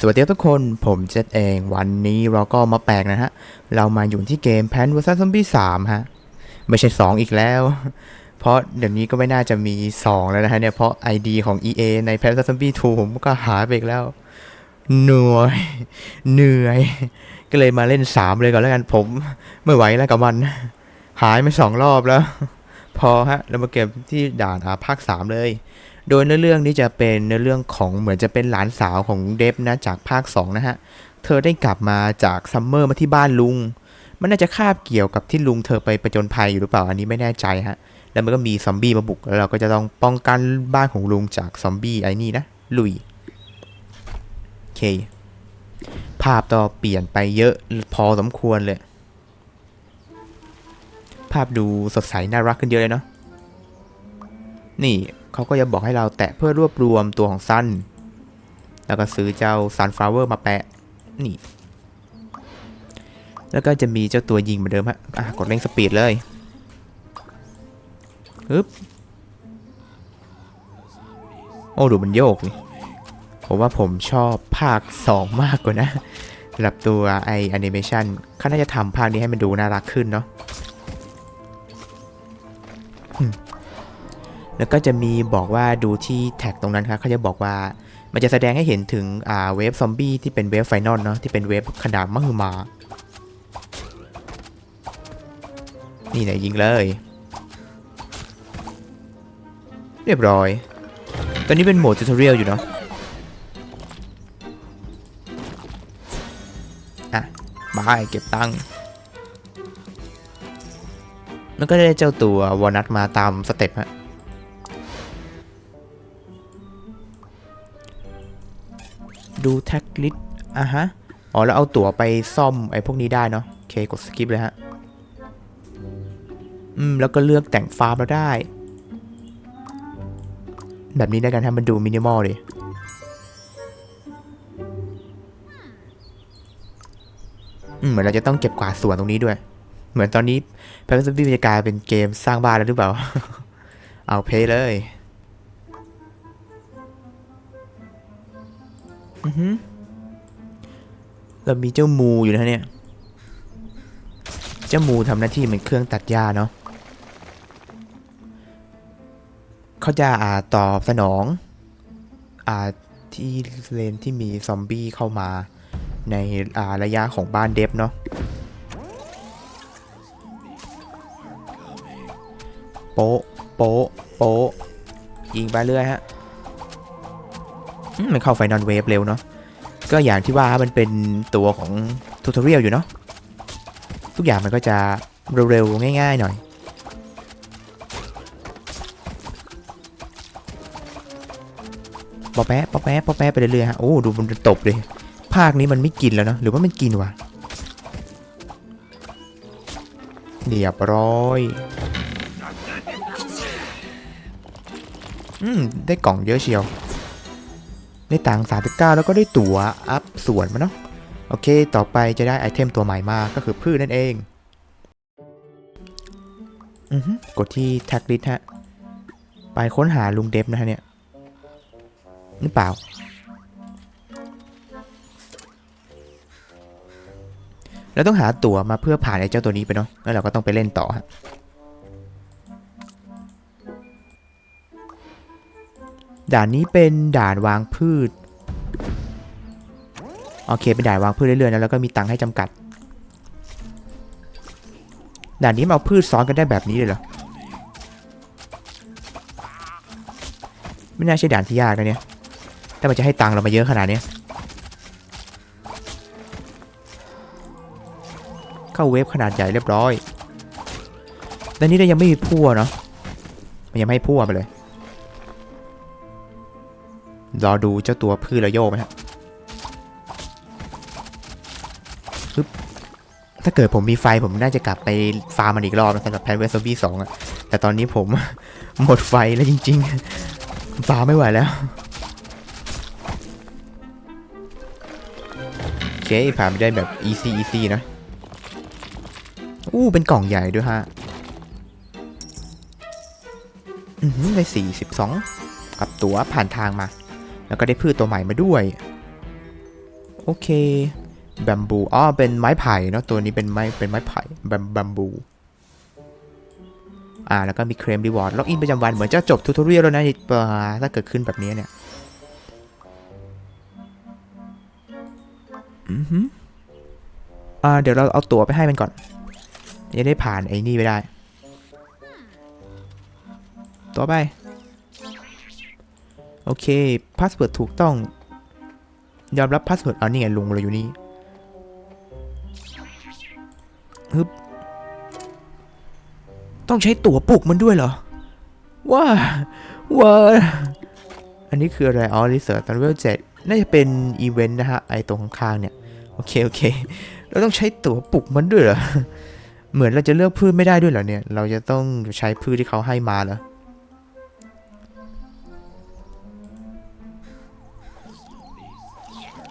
สวัสดีทุกคน ผมเจษเอง วันนี้เราก็มาแปลกนะฮะ เรามาอยู่ที่เกม p พ a n vs Zombie 3ฮะ ไม่ใช่ 2 อีกแล้ว เพราะเดี๋ยวนี้ก็ไม่น่าจะมี 2 แล้วนะฮะเนี่ย เพราะ ID ของ EA ใน p พ a n vs Zombie 2ผมก็หายไปอีกแล้ว เหนื่อย เหนื่อย ก็เลยมาเล่น 3 เลยก่อนแล้วกันผม ไม่ไหวแล้วกับมัน หายไปสองรอบแล้ว พอฮะ เรามาเก็บที่ด่านอาภาค3เลย โดยเนื้อเรื่องนี้จะเป็นเนื้อเรื่องของเหมือนจะเป็นหลานสาวของเดฟนะจากภาค 2 นะฮะ เธอได้กลับมาจากซัมเมอร์มาที่บ้านลุง มันน่าจะคาบเกี่ยวกับที่ลุงเธอไปประจนภัยอยู่หรือเปล่าอันนี้ไม่แน่ใจฮะ แล้วมันก็มีซอมบี้มาบุกแล้วเราก็จะต้องป้องกันบ้านของลุงจากซอมบี้ไอ้นี่นะลุยโอเค ภาพต่อเปลี่ยนไปเยอะพอสมควรเลย ภาพดูสดใสน่ารักขึ้นเยอะเลยเนาะนี่ เขาก็จะบอกให้เราแตะเพื่อรวบรวมตัวของซัน แล้วก็ซื้อเจ้า Sunflower มาแปะ นี่ แล้วก็จะมีเจ้าตัวยิงเหมือนเดิมฮะอะกดเร่งสปีดเลยฮึบโอ้ดูมันโยกนี่ผมว่าผมชอบภาค 2 มากกว่านะสำหรับตัวไอแอนิเมชันเขาน่าจะทำภาคนี้ให้มันดูน่ารักขึ้นเนาะ แล้วก็จะมีบอกว่าดูที่แท็กตรงนั้นครับเขาจะบอกว่ามันจะแสดงให้เห็นถึงอ่าเวฟซอมบี้ที่เป็นเวฟไฟนอลเนาะที่เป็นเวฟขนาดมหึมา นี่ไหนยิงเลย เรียบร้อย ตอนนี้เป็นโหมดทูทอเรียลอยู่เนาะอะบายเก็บตังค์แล้วก็ได้เจ้าตัววอนัทมาตามสเต็ปฮะ ดูแท็กลิสอะฮะ อ๋อ แล้วเอาตั๋วไปซ่อมไอ้พวกนี้ได้เนาะ โอเค กดสกิปเลยฮะ อืม แล้วก็เลือกแต่งฟาร์มแล้วได้ แบบนี้ได้กันทำมันดูมินิมอลดิอืม เหมือนเราจะต้องเก็บกวาดสวนตรงนี้ด้วย เหมือนตอนนี้แพ c ซ b บี้จะกลายเป็นเกมสร้างบ้านแล้วหรือเปล่า เอาเพย์เลย อือหือเรามีเจ้ามูอยู่นะเนี่ย เจ้ามูทำหน้าที่เหมือนเครื่องตัดหญ้าเนาะเขาจะอ่าตอบสนอง อ่าที่เลนที่มีซอมบี้เข้ามาในอ่าระยะของบ้านเดฟเนาะโป๊ะโป๊ะโป๊ะยิงไปเรื่อยฮะ มันเข้าไฟนอลเวฟเร็วเนาะก็อย่างที่ว่ามันเป็นตัวของทูทอเรียลอยู่เนาะทุกอย่างมันก็จะเร็วๆง่าย ๆ หน่อย ปอแปะปอแปะปอแปะไปเรื่อยๆฮะโอ้ดูมันตบเลย ภาคนี้มันไม่กินแล้วเนาะหรือว่ามันกินวะเรียบร้อยอืม ได้กล่องเยอะเชียว ได้ตัง39 แล้วก็ได้ตั๋วอัพส่วนมาเนาะโอเค ต่อไปจะได้ไอเทมตัวใหม่มาก็คือพืชนั่นเองอือฮึกดที่แท็กลิสฮะ ไปค้นหาลุงเดฟนะฮะเนี่ยหรือเปล่าเราต้องหาตั๋วมาเพื่อผ่านไอ้เจ้าตัวนี้ไปเนาะแล้วเราก็ต้องไปเล่นต่อฮะ ด่านนี้เป็นด่านวางพืช โอเค เป็นด่านวางพืชเรื่อยๆนะแล้วก็มีตังค์ให้จำกัด ด่านนี้มาเอาพืชซ้อนกันได้แบบนี้เลยเหรอ ไม่น่าใช่ด่านที่ยากนะเนี่ย แต่มันจะให้ตังค์เรามาเยอะขนาดนี้ เข้าเวฟขนาดใหญ่เรียบร้อยแต่นี้เรายังไม่มีพั่วเนาะ มันยังไม่ให้พั่วไปเลย รอดูเจ้าตัวพืชระโยกไหมฮะปึ๊บถ้าเกิดผมมีไฟผมน่าจะกลับไปฟาร์มมันอีกรอบนะสำหรับแพนเวสซอมบี้สองอะแต่ตอนนี้ผมหมดไฟแล้วจริง ๆ ฟาร์มไม่ไหวแล้วโอเคผ่านไปได้แบบ easy easy นะ อู้เป็นกล่องใหญ่ด้วยฮะอือหือได้สี่สิบสองกับตัวผ่านทางมา แล้วก็ได้พืชตัวใหม่มาด้วย โอเคแบมบูอ๋อเป็นไม้ไผ่เนาะตัวนี้เป็นไม้เป็นไม้ไผ่แบมแบมบูอ่าแล้วก็มีเคลมรีวอร์ดล็อกอินประจำวันเหมือนจะจบทูทอเรียลแล้วนะถ้าเกิดขึ้นแบบนี้เนี่ยอือหืออ่าเดี๋ยวเราเอาตั๋วไปให้มันก่อนจะได้ผ่านไอ้นี่ไปได้ต่อไป โอเคพาสเวิร์ดถูกต้อง ยอมรับพาสเวิร์ดอ๋อนี่ไงลุงเราอยู่นี่ฮึบต้องใช้ตั๋วปลุกมันด้วยเหรอ ว้าว้าอันนี้คืออะไรอ๋อรีเสิร์ชตอนเวลเจ็ดน่าจะเป็นอีเวนต์นะฮะ ไอตรงข้างๆเนี่ย โอเค โอเค เราต้องใช้ตั๋วปลุกมันด้วยเหรอ เหมือนเราจะเลือกพืชไม่ได้ด้วยเหรอเนี่ย เราจะต้องใช้พืชที่เขาให้มาเหรอ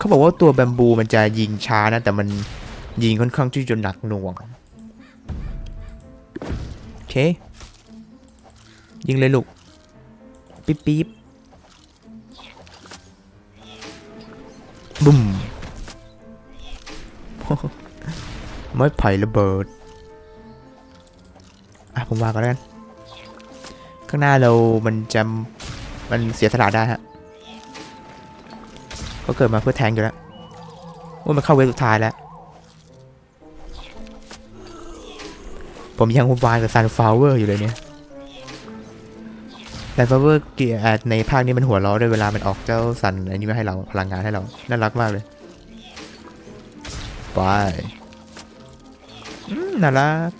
เขาบอกว่าตัวแบมบูมันจะยิงช้านะ แต่มันยิงค่อนข้างที่จะหนักหน่วง โอเค ยิงเลยลูก ปิ๊บปิ๊บบุ้มไม้ไผ่ระเบิด อะ ผมวางกันแล้วกัน ข้างหน้าเรามันจะ มันเสียสละได้ฮะ เขาเกิดมาเพื่อแทงอยู่แล้วว่ามันเข้าเวฟสุดท้ายแล้ว ผมยังวายกับซันฟลาวเวอร์อยู่เลยเนี่ยซันฟลาวเวอร์เกียร์ในภาคนี้มันหัวเราะด้วยเวลามันออกเจ้าสันอันนี้มาให้เราพลังงานให้เรา น่ารักมากเลยไปน่ารัก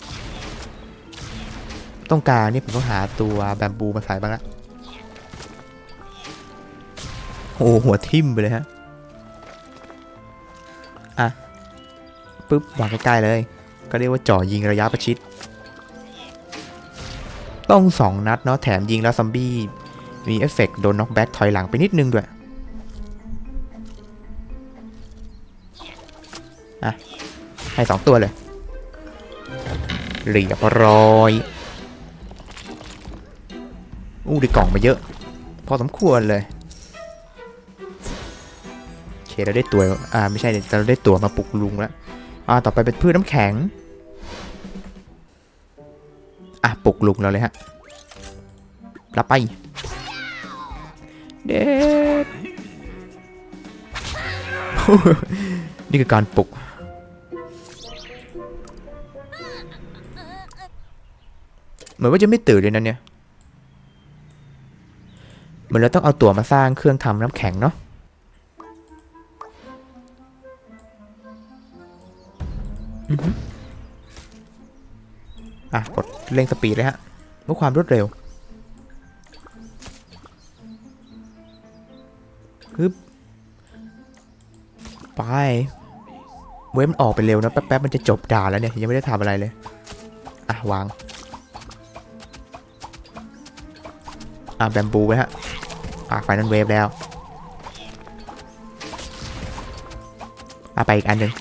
ต้องการนี่ผมต้องหาตัวแบมบูมาใส่บ้างละโอ้หัวทิ่มไปเลยฮะ อะปุ๊บวางใกล้ๆเลย ก็เรียกว่าจ่อยิงระยะประชิด ต้องสองนัดเนาะแถมยิงแล้วซอมบี้มีเอฟเฟกต์โดนน็อกแบ็กถอยหลังไปนิดนึงด้วย อะ ให้สองตัวเลยเรียบร้อยอู้ได้กล่องมาเยอะ พอสมควรเลย เคเราได้ตัวอ่าไม่ใช่เราได้ตัวมาปลุกลุงแล้วอ่าต่อไปเป็นพืชน้ำแข็งอะปลุกลุงเราเลยฮะรับไปเด็ดนี่คือการปลุกเหมือนว่าจะไม่ตื่นเลยนะเนี่ย เหมือนเราต้องเอาตัวมาสร้างเครื่องทำน้ำแข็งเนาะ อะกดเร่งสปีดเลยฮะเพื่อความรวดเร็วฮึบไป เว้มันออกไปเร็วนะ แป๊บๆมันจะจบด่าแล้วเนี่ย ยังไม่ได้ทำอะไรเลย อะ วาง อะ แบมบูไว้ฮะ อะ ไฟนั้นเวฟแล้ว อะ ไปอีกอันหนึ่ง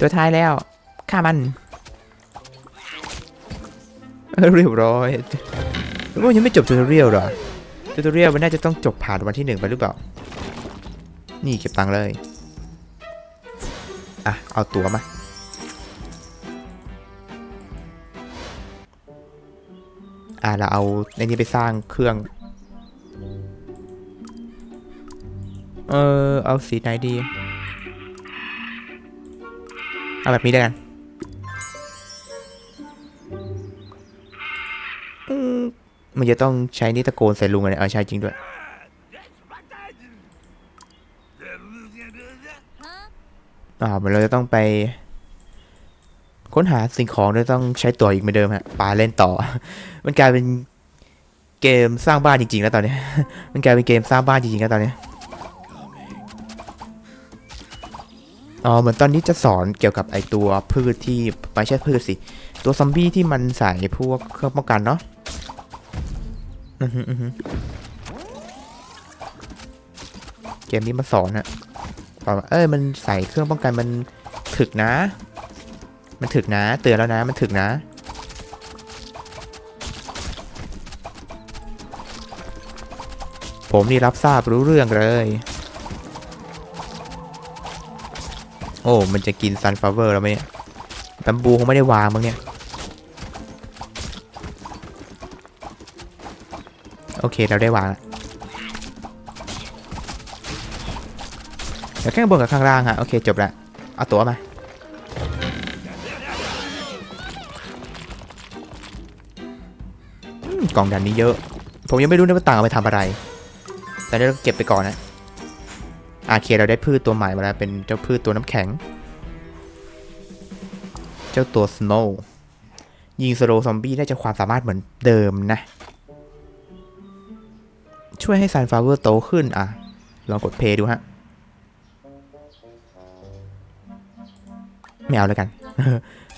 ตัวท้ายแล้วฆ่ามันเรียบร้อยว่ายังไม่จบทูตเรียลหรอทูตเรียลมันน่าจะต้องจบผ่านวันที่หนึ่งไปหรือเปล่า นี่เก็บตังค์เลย อะ เอาตั๋วมา อะเราเอาในนี้ไปสร้างเครื่อง เออเอาสีไหนดี เอาแบบนี้แล้กันมันจะต้องใช้นี่ตะโกนใส่ลุงอะไรเออใช่จริงด้วย อ่าเหมือนเราจะต้องไป ค้นหาสิ่งของโดยต้องใช้ตัวอีกเหมือนเดิมฮะปาเล่นต่อ มันกลายเป็นเกมสร้างบ้านจริงๆแล้วตอนนี้ มันกลายเป็นเกมสร้างบ้านจริงๆแล้วตอนนี้ อ๋อเหมือนตอนนี้จะสอนเกี่ยวกับไอตัวพืชที่ไม่ใช่พืชสิ ตัวซอมบี้ที่มันใส่พวกเครื่องป้องกันเนาะอือฮึอือฮึเกมนี้มาสอนอะบอกว่าเอ้ยมันใส่เครื่องป้องกันมันถึกนะ มันถึกนะ เตือนแล้วนะ มันถึกนะผมนี่รับทราบรู้เรื่องเลย โอ้ มันจะกินซันฟลาเวอร์แล้วไหมเนี่ยบัมบูคงไม่ได้วางมั้งเนี่ย โอเค เราได้วางแล้วเดี๋ยวแค่ข้างบนกับข้างล่างฮะ โอเค จบละ เอาตัวมาอกล่องดันนี้เยอะ ผมยังไม่รู้นะว่าต่างเอาไปทำอะไร แต่เดี๋ยวเราเก็บไปก่อนนะ อาเคเราได้พืชตัวใหม่มาแล้วเป็นเจ้าพืชตัวน้ำแข็ง เจ้าตัวสโนว์ยิงสโลซอมบี้ได้จะความสามารถเหมือนเดิมนะ ช่วยให้ซันฟลาวเวอร์โตขึ้นอะ ลองกดเพย์ดูฮะ ไม่เอาแล้วกัน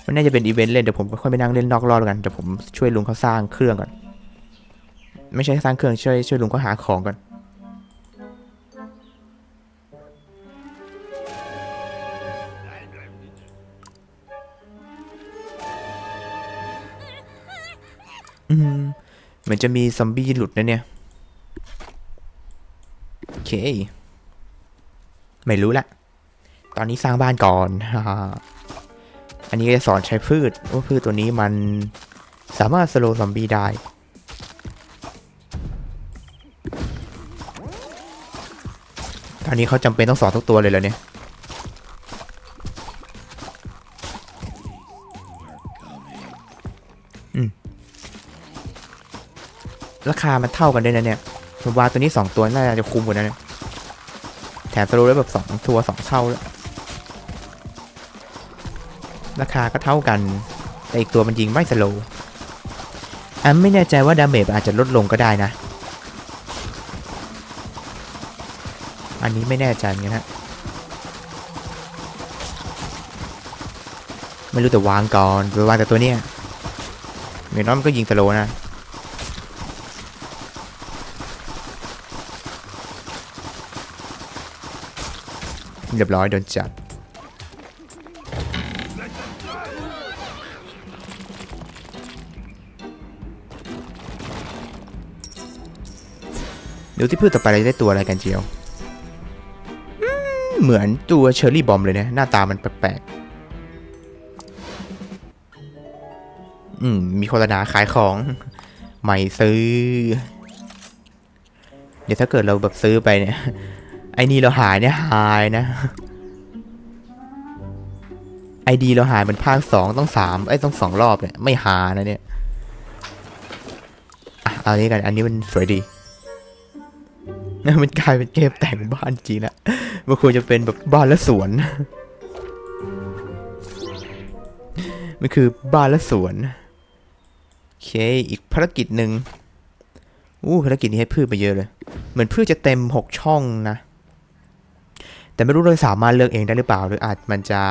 มันน่าจะเป็นอีเวนต์เล่น เดี๋ยวผมค่อยไปนั่งเล่นนอกรอบแล้วกันเดี๋ยวผมช่วยลุงเขาสร้างเครื่องก่อน ไม่ใช่สร้างเครื่องช่วยช่วยลุงเขาหาของก่อน มือนจะมีซอมบี้หลุดนะเนี่ย โอเค ไม่รู้ละ ตอนนี้สร้างบ้านก่อน อันนี้จะสอนใช้พืชว่าพืชตัวนี้มันสามารถสโลซอมบี้ได้ ตอนนี้เขาจำเป็นต้องสอนทุกตัวเลยเหรอเนี่ย ราคามันเท่ากันด้วยนะเนี่ยผมว่าตัวนี้ 2 ตัวน่าจะคุ้มกว่านั้นเนี่ยแถมสโลได้แบบ 2 ตัว 2 เท่าแล้วราคาก็เท่ากัน แต่อีกตัวมันยิงไม่สโลว์อันไม่แน่ใจว่าดาเมจอาจจะลดลงก็ได้นะ อันนี้ไม่แน่ใจเหมือนะไม่รู้แต่วางก่อนวางแต่ตัวเนี้ยอย่างน้อยมันก็ยิงสโลว์นะ เรียบร้อยโดนจับดูที่พืชต่อไปเราจะได้ตัวอะไรกันเจียว เหมือนตัวเชอร์รี่บอมเลยนะ หน้าตามันแปลกๆ อืม มีโฆษณาขายของ ใหม่ซื้อ เดี๋ยวถ้าเกิดเราแบบซื้อไปเนี่ย ไอ้นี่เราหายเนี่ยหายนะ ไอดีเราหายเป็นภาคสองต้องสามไอ้ต้องสองรอบเนี่ยไม่หานะเนี่ยอะเอานี้กันอันนี้มันสวยดีมันกลายเป็นเกมแต่งบ้านจริงละมันควรจะเป็นแบบบ้านและสวน มันคือบ้านและสวนโอเคอีกภารกิจหนึ่งอู้ภารกิจนี้ให้พืชไปเยอะเลย เหมือนพืชจะเต็มหกช่องนะ แต่ไม่รู้เราสามารถเลือกเองได้หรือเปล่า หรืออาจมันจะ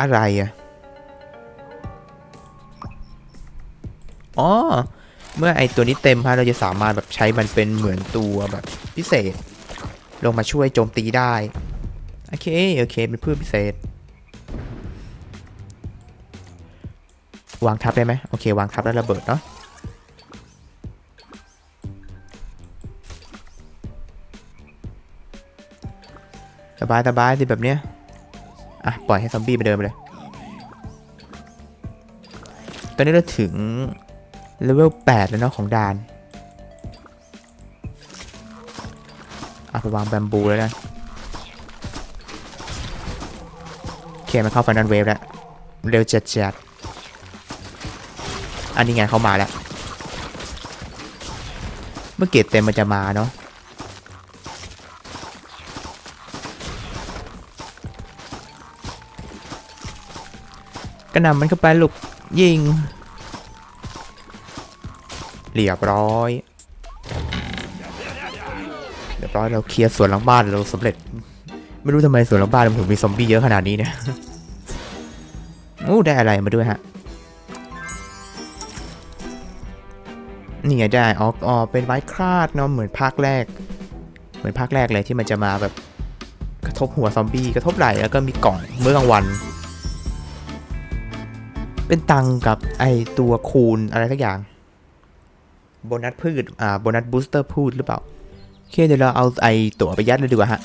อะไรอะอ๋อ เมื่อไอตัวนี้เต็มฮะเราจะสามารถแบบใช้มันเป็นเหมือนตัวแบบพิเศษ ลงมาช่วยโจมตีได้ โอเค โอเค เป็นพืชพิเศษ วางทับได้ไหมโอเค วางทับแล้วระเบิดเนาะ บายสบายสิแบบเนี้ย อะ ปล่อยให้ซอมบี้ไปเดินไปเลย ตอนนี้เราถึงเลเวล8แล้วเนาะของดาน อะไปวางแบมบูแล้วนะโอเคมันเข้าฟันนันเวฟแล้ว เร็วจัดจัดอันนี้ไงเขามาแล้ว เมื่อเกตเต็มมันจะมาเนาะ ระหน่ำมันเข้าไปลูกยิงเรียบร้อยเรียบร้อยเราเคลียร์สวนหลังบ้านเราสำเร็จ ไม่รู้ทำไมสวนหลังบ้านมันถึงมีซอมบี้เยอะขนาดนี้เนี่ยโอ้ได้อะไรมาด้วยฮะนี่ไงได้อ๋อออเป็นไม้คลาดเนาะเหมือนภาคแรก เหมือนภาคแรกเลยที่มันจะมาแบบกระทบหัวซอมบี้กระทบไหล่แล้วก็มีกล่องเมื่อกลางวัน เป็นตังกับไอตัวคูณอะไรสักอย่างโบนัสพืชอ่าโบนัสบูสเตอร์พืชหรือเปล่าโอเคเดี๋ยวเราเอาไอตั๋วไปยัดเลยดีกว่าฮะ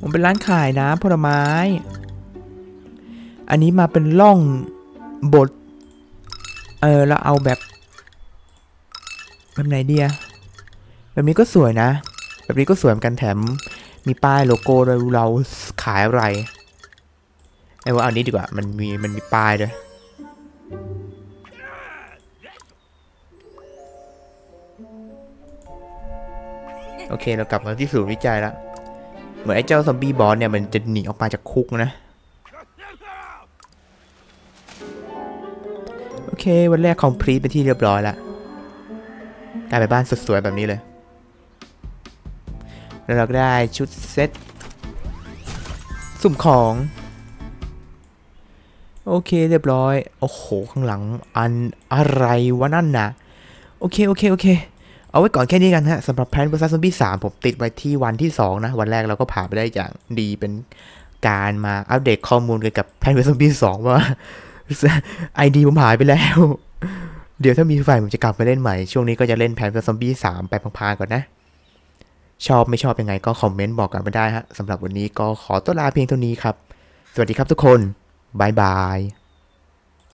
ผมเป็นร้านขายน้ำผลไม้ อันนี้มาเป็นล่องบทเออเราเอาแบบแบบไหนเดีอะแบบนี้ก็สวยนะ แบบนี้ก็สวยเหมือนกันแถม มีป้ายโลโก้ด้วยเราขายอะไรไอ้ว่าเอานี้ดีกว่า มันมีมันมีป้ายด้วยโอเคเรากลับมาที่ศูนย์วิจัยแล้ว เหมือนไอ้เจ้าซอมบี้บอสเนี่ยมันจะหนีออกมาจากคุกนะ โอเค วันแรกคอมพลีทไปนที่เรียบร้อยแล้วกลายเป็นบ้านสวยๆแบบนี้เลย แล้วเราก็ได้ชุดเซ็ตสุ่มของ โอเคเรียบร้อย โอ้โห ข้างหลังอันอะไรวะนั่นนะโอเค โอเค โอเค เอาไว้ก่อนแค่นี้กันฮะสำหรับแพน vs Zombie 3ผมติดไว้ที่วันที่ 2 นะ วันแรกเราก็ผ่านไปได้อย่างดีเป็นการมาอัปเดตข้อมูลเกี่ยวกับแพน vs Zombie 2ว่าไอดีผมหายไปแล้ว เดี๋ยวถ้ามีไฟผมจะกลับมาเล่นใหม่ ช่วงนี้ก็จะเล่นแพน vs Zombie 3ไปพังๆก่อนนะ ชอบไม่ชอบยังไงก็คอมเมนต์บอกกันมาได้ฮะสำหรับวันนี้ก็ขอตัวลาเพียงเท่านี้ครับ สวัสดีครับทุกคนบายบาย